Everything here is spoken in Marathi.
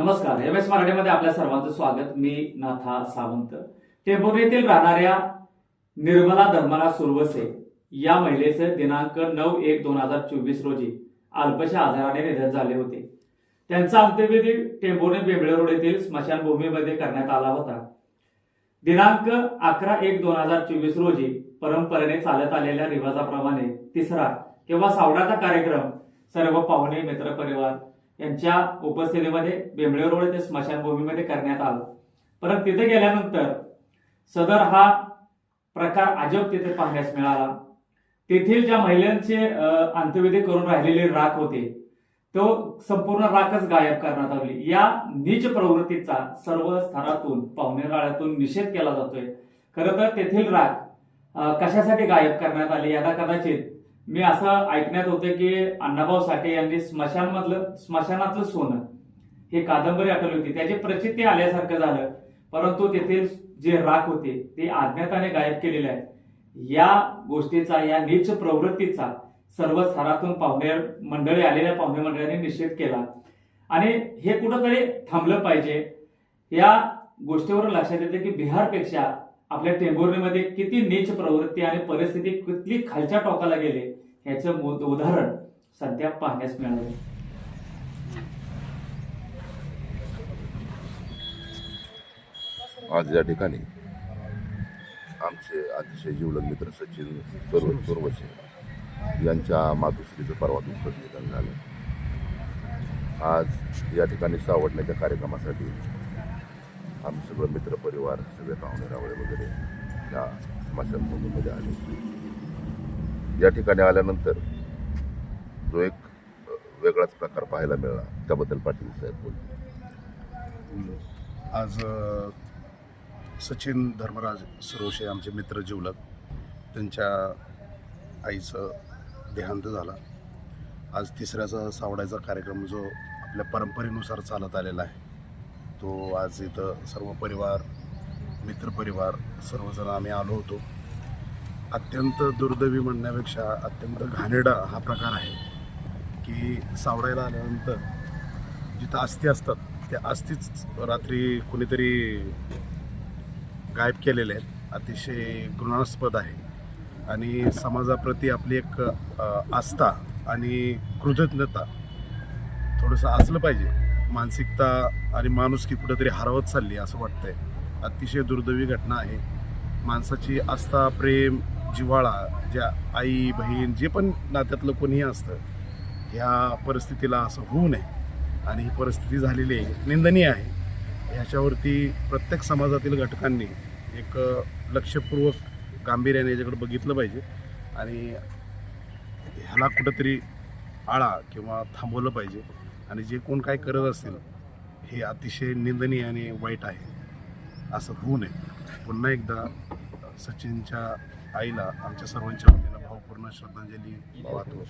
नमस्कार. एम एस मराठीमध्ये आपल्या सर्वांचं स्वागत. मी नाथा सावंत. टेंभुर्णी येथील राहणाऱ्या निर्मला धर्मराज सुरवसे या महिलेचं दिनांक नऊ एक दोन हजार चोवीस रोजी अल्पशा आजाराने निधन झाले होते. त्यांचा अंत्यविधी टेंभुर्णी बेंबळे रोड येथील स्मशानभूमीमध्ये करण्यात आला होता. दिनांक अकरा एक दोन हजार चोवीस रोजी परंपरेने चालत आलेल्या रिवाजाप्रमाणे तिसरा किंवा सावडाचा कार्यक्रम सर्व पाहुणे मित्रपरिवार यांच्या उपस्थितीमध्ये बेंबळे रोड येथे स्मशानभूमीमध्ये करण्यात आलं. परत तिथे गेल्यानंतर सदर हा प्रकार अजब तिथे पाहण्यास मिळाला. तेथील ज्या महिलांचे अंत्यविधी करून राहिलेले राख होते तो संपूर्ण राखच गायब करण्यात आली. या नीच प्रवृत्तीचा सर्व स्तरातून पाहुणेराळ्यातून निषेध केला जातोय. खरं तर तेथील राख कशासाठी गायब करण्यात आली? याला कदाचित मी असं ऐकण्यात होतं की अण्णाभाऊ साठे यांनी स्मशानमधलं स्मशानातलं सोनं हे कादंबरी आठवली होती. त्याची प्रचिती आल्यासारखं झालं. परंतु तेथील जे राख होते ते अज्ञाताने गायब केलेले आहे या गोष्टीचा या नीच प्रवृत्तीचा सर्व स्तरातून पाहुणे मंडळी आलेल्या पाहुणे मंडळांनी निषेध केला. आणि हे कुठंतरी थांबलं पाहिजे. या गोष्टीवर लक्षात येते की बिहारपेक्षा आपल्या टेंभुर्णीमध्ये किती नीच प्रवृत्ती आणि परिस्थिती किती खालच्या टोकाला गेले ह्याचं उदाहरण सध्या पाहण्यास मिळालं. आज या ठिकाणी आमचे अतिशय जीवलग मित्र सचिन सर्व सुरवसे यांच्या मातुश्रीचं परवा दुःखद निधन झालं. आज या ठिकाणी सावडण्याच्या कार्यक्रमासाठी आम्ही सगळं मित्रपरिवार सगळे पाहुणे रावळे वगैरे या स्मशानभूमीमध्ये आले. या ठिकाणी आल्यानंतर जो एक वेगळाच प्रकार पाहायला मिळाला. त्याबद्दल पाटील साहेब बोलले. आज सचिन धर्मराज सरोशे आमचे मित्र जीवलग. त्यांच्या आईचं देहांत झाला. आज तिसऱ्याचा सावडायचा कार्यक्रम जो आपल्या परंपरेनुसार चालत आलेला आहे. तो आज इथं सर्व परिवार मित्रपरिवार सर्वजण आम्ही आलो होतो. अत्यंत दुर्दैवी म्हणण्यापेक्षा अत्यंत घाणेरडा हा प्रकार आहे की सावडायला आल्यानंतर जिथं अस्थी असतात त्या अस्थीच रात्री कुणीतरी गायब केलेले आहेत. अतिशय घृणास्पद आहे. आणि समाजाप्रती आपली एक आस्था आणि कृतज्ञता थोडंसं असलं पाहिजे. मानसिकता आणि माणुसकी कुठंतरी हरवत चालली असं वाटतंय. अतिशय दुर्दैवी घटना आहे. माणसाची आस्था प्रेम जिव्हाळा ज्या आई बहीण जे पण नात्यातलं कोणीही असतं ह्या परिस्थितीला असं होऊ नये. आणि ही परिस्थिती झालेली आहे निंदनीय आहे. ह्याच्यावरती प्रत्येक समाजातील घटकांनी एक लक्षपूर्वक गांभीर्याने याच्याकडे बघितलं पाहिजे. आणि ह्याला कुठंतरी आळा किंवा थांबवलं पाहिजे. आणि जे कोण काय करत असतील हे अतिशय निंदनीय आणि वाईट आहे. असं होऊ नये. पुन्हा एकदा सचिनच्या आईला आमच्या सर्वांच्या वतीनं भावपूर्ण श्रद्धांजली वाहतो.